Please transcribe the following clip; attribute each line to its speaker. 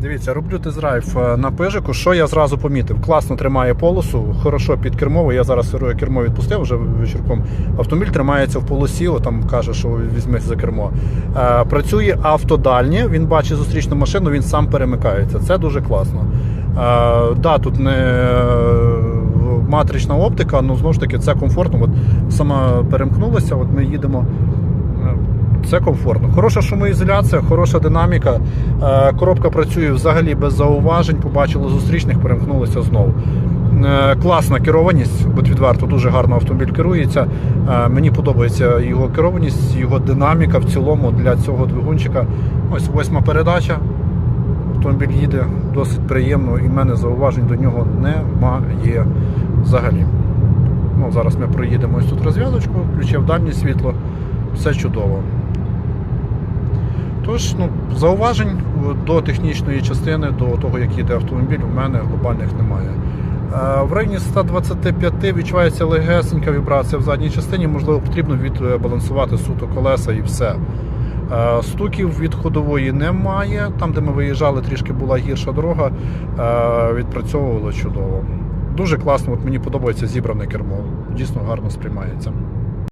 Speaker 1: Дивіться, роблю тест-драйв е, на пижику. Що я зразу помітив? Класно тримає полосу, хорошо під кермово. Я зараз сироє кермо відпустив вже вечірком. Автомобіль тримається в полосі, о, там каже, що візьми за кермо. Е, працює автодальнє, він бачить зустрічну машину, він сам перемикається. Це дуже класно. Е, да, тут не е, матрична оптика, але знову ж таки це комфортно. От сама перемкнулася, от ми їдемо. Це комфортно. Хороша шумоізоляція, хороша динаміка. Е, Коробка працює взагалі без зауважень. Побачили зустрічних, перемкнулися знову. Е, Класна керованість, будь відверто, дуже гарно автомобіль керується. Е, Мені подобається його керованість, його динаміка в цілому для цього двигунчика. Ось восьма передача. Автомобіль їде досить приємно, і в мене зауважень до нього немає взагалі. Ну, зараз ми проїдемо ось тут розв'язочку, включив дальнє світло, все чудово. Тож, ну, зауважень до технічної частини, до того, як їде автомобіль, у мене глобальних немає. Е, В районі 125 відчувається легесенька вібрація в задній частині, можливо, потрібно відбалансувати суто колеса і все. Е, Стуків від ходової немає. Там, де ми виїжджали, трішки була гірша дорога, е, відпрацьовувало чудово. Дуже класно, от мені подобається зібране кермо. Дійсно гарно сприймається.